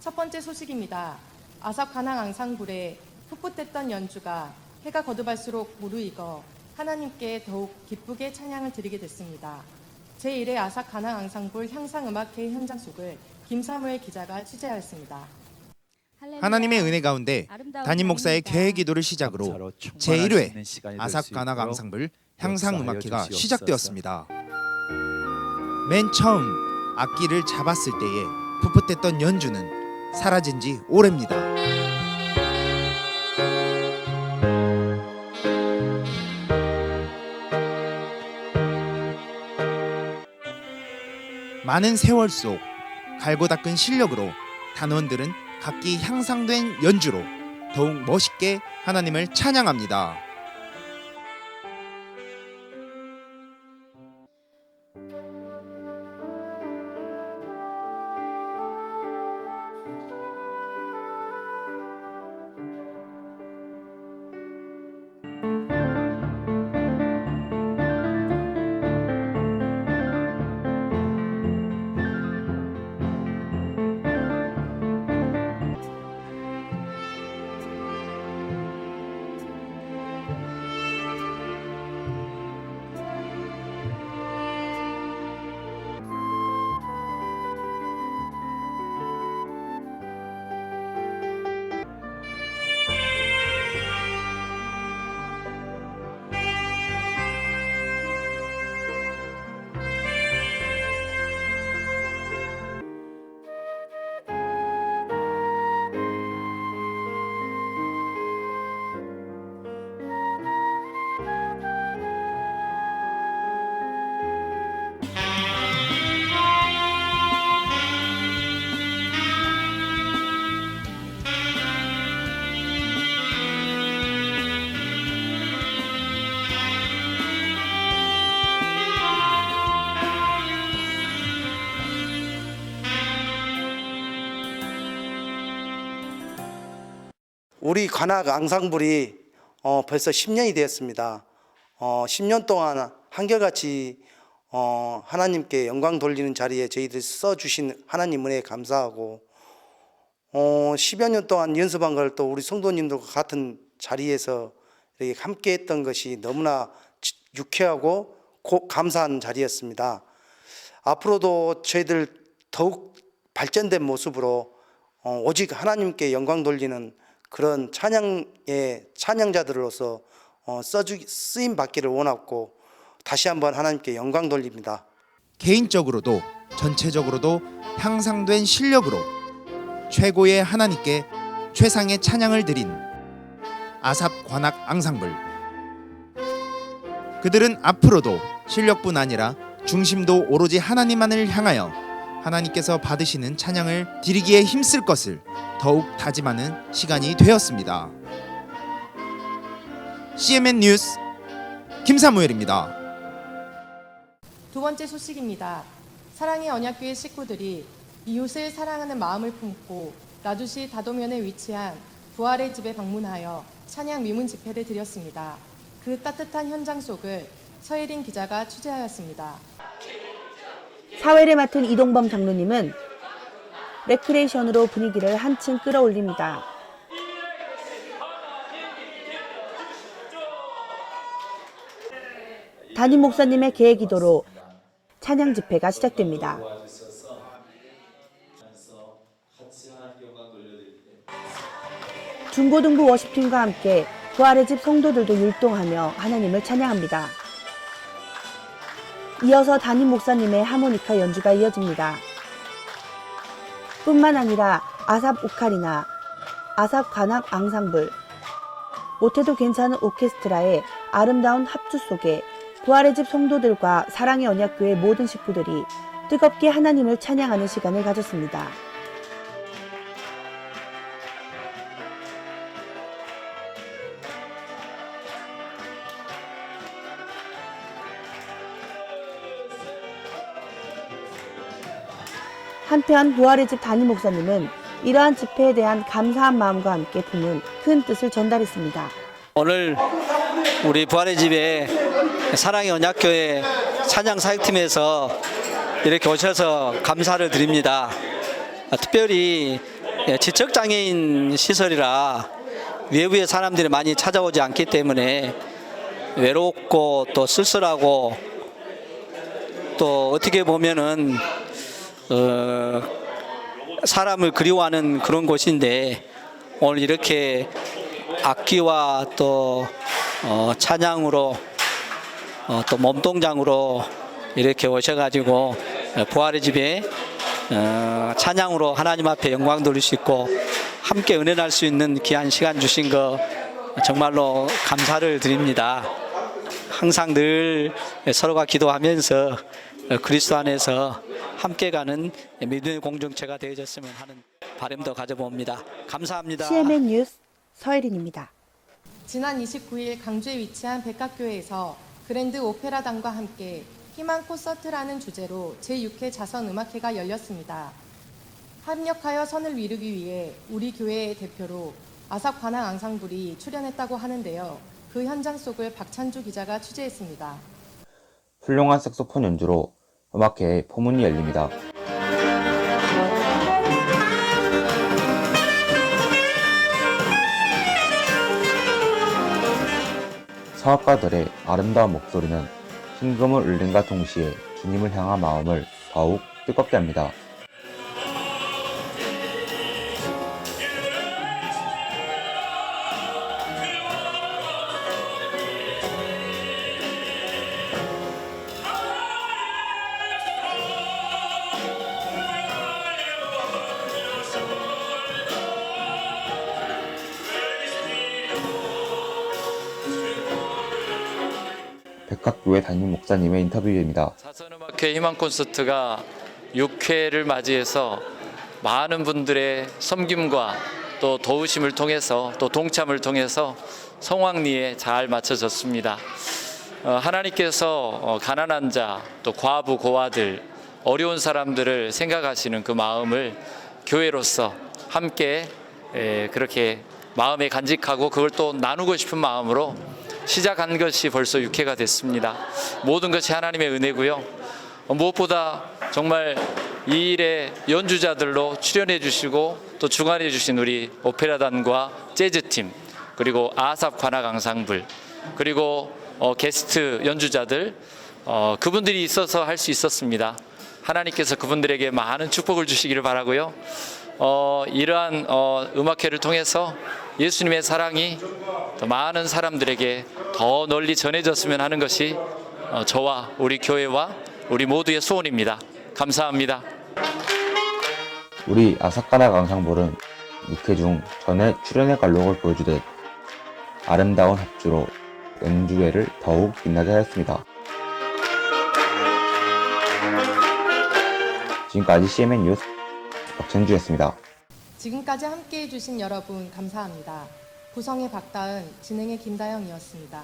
첫 번째 소식입니다. 아삽 가낭 앙상불의 풋풋했던 연주가 해가 거듭할수록 무르익어 하나님께 더욱 기쁘게 찬양을 드리게 됐습니다. 제1회 아삽 가낭 앙상불 향상음악회 현장 속을 김사무엘 기자가 취재하였습니다. 하나님의 은혜 가운데 담임 목사의 개회 기도를 시작으로 제1회 아삽 가낙 앙상블 향상 음악회가 시작되었습니다. 맨 처음 악기를 잡았을 때의 풋풋했던 연주는 사라진 지 오래입니다. 많은 세월 속 갈고 닦은 실력으로 단원들은 각기 향상된 연주로 더욱 멋있게 하나님을 찬양합니다. 우리 관악 앙상블이 어, 벌써 10년이 되었습니다. 어, 10년 동안 한결같이 어, 하나님께 영광 돌리는 자리에 저희들 써주신 하나님 은혜에 감사하고 어, 10여 년 동안 연습한 걸 또 우리 성도님들과 같은 자리에서 이렇게 함께 했던 것이 너무나 지- 유쾌하고 고, 감사한 자리였습니다. 앞으로도 저희들 더욱 발전된 모습으로 어, 오직 하나님께 영광 돌리는 그런 찬양의 찬양자들로서 어, 써주 쓰임 받기를 원하고 다시 한번 하나님께 영광 돌립니다. 개인적으로도 전체적으로도 향상된 실력으로 최고의 하나님께 최상의 찬양을 드린 아삽 관악 앙상블 그들은 앞으로도 실력뿐 아니라 중심도 오로지 하나님만을 향하여 하나님께서 받으시는 찬양을 드리기에 힘쓸 것을 더욱 다짐하는 시간이 되었습니다. CMN 뉴스 김사무엘입니다. 두 번째 소식입니다. 사랑의 언약교회 식구들이 이웃을 사랑하는 마음을 품고 나주시 다도면에 위치한 부활의 집에 방문하여 찬양 위문 집회를 드렸습니다. 그 따뜻한 현장 속을 서예린 기자가 취재하였습니다. 사회를 맡은 이동범 장로님은 레크레이션으로 분위기를 한층 끌어올립니다. 담임 목사님의 개회 기도로 찬양 집회가 시작됩니다. 중고등부 워십팀과 함께 부활의 집 성도들도 율동하며 하나님을 찬양합니다. 이어서 담임 목사님의 하모니카 연주가 이어집니다. 뿐만 아니라 아삽 오카리나, 아삽 관악 앙상블, 못해도 괜찮은 오케스트라의 아름다운 합주 속에 부활의 집 성도들과 사랑의 언약교회 모든 식구들이 뜨겁게 하나님을 찬양하는 시간을 가졌습니다. 한편 부활의 집 담임 목사님은 이러한 집회에 대한 감사한 마음과 함께 품은 큰 뜻을 전달했습니다. 오늘 우리 부활의 집에 사랑의 언약교회 찬양 사역팀에서 이렇게 오셔서 감사를 드립니다. 아, 특별히 예, 지적장애인 시설이라 외부의 사람들이 많이 찾아오지 않기 때문에 외롭고 또 쓸쓸하고 또 어떻게 보면은 어, 사람을 그리워하는 그런 곳인데 오늘 이렇게 악기와 또 어, 찬양으로 어, 또 몸동장으로 이렇게 오셔가지고 어, 부활의 집에 어, 찬양으로 하나님 앞에 영광 돌릴 수 있고 함께 은혜할 수 있는 귀한 시간 주신 거 정말로 감사를 드립니다. 항상 늘 서로가 기도하면서 그리스도 안에서 함께 가는 믿음의 공동체가 되어졌으면 하는 바람도 가져봅니다. 감사합니다. CMN 뉴스 서혜린입니다. 지난 29일 강주에 위치한 백각교회에서 그랜드 오페라단과 함께 희망 콘서트라는 주제로 제6회 자선 음악회가 열렸습니다. 합력하여 선을 이루기 위해 우리 교회의 대표로 아삽 관악 앙상블이 출연했다고 하는데요. 그 현장 속을 박찬주 기자가 취재했습니다. 훌륭한 색소폰 연주로 음악회의 포문이 열립니다. 사업가들의 아름다운 목소리는 심금을 울림과 동시에 주님을 향한 마음을 더욱 뜨겁게 합니다. 백학교회 담임 목사님의 인터뷰입니다. 자선음악회 희망 콘서트가 6회를 맞이해서 많은 분들의 섬김과 또 도우심을 통해서 또 동참을 통해서 성황리에 잘 마쳐졌습니다. 어, 하나님께서 어, 가난한 자, 또 과부 고아들, 어려운 사람들을 생각하시는 그 마음을 교회로서 함께 에, 그렇게 마음에 간직하고 그걸 또 나누고 싶은 마음으로 시작한 것이 벌써 6회가 됐습니다. 모든 것이 하나님의 은혜고요. 어, 무엇보다 정말 이 일에 연주자들로 출연해 주시고 또 중간해 주신 우리 오페라단과 재즈팀 그리고 아삽 관악 앙상블 그리고 어, 게스트 연주자들 어, 그분들이 있어서 할 수 있었습니다. 하나님께서 그분들에게 많은 축복을 주시기를 바라고요. 어, 이러한 어, 음악회를 통해서 예수님의 사랑이 더 많은 사람들에게 더 널리 전해졌으면 하는 것이 어, 저와 우리 교회와 우리 모두의 소원입니다. 감사합니다. 우리 아사카나 강상볼은 6회 중 전에 출연의 관록을 보여주듯 아름다운 합주로 연주회를 더욱 빛나게 하였습니다. 지금까지 CMN 뉴스 박찬주였습니다. 지금까지 함께 해주신 여러분 감사합니다. 구성의 박다은, 진행의 김다영이었습니다.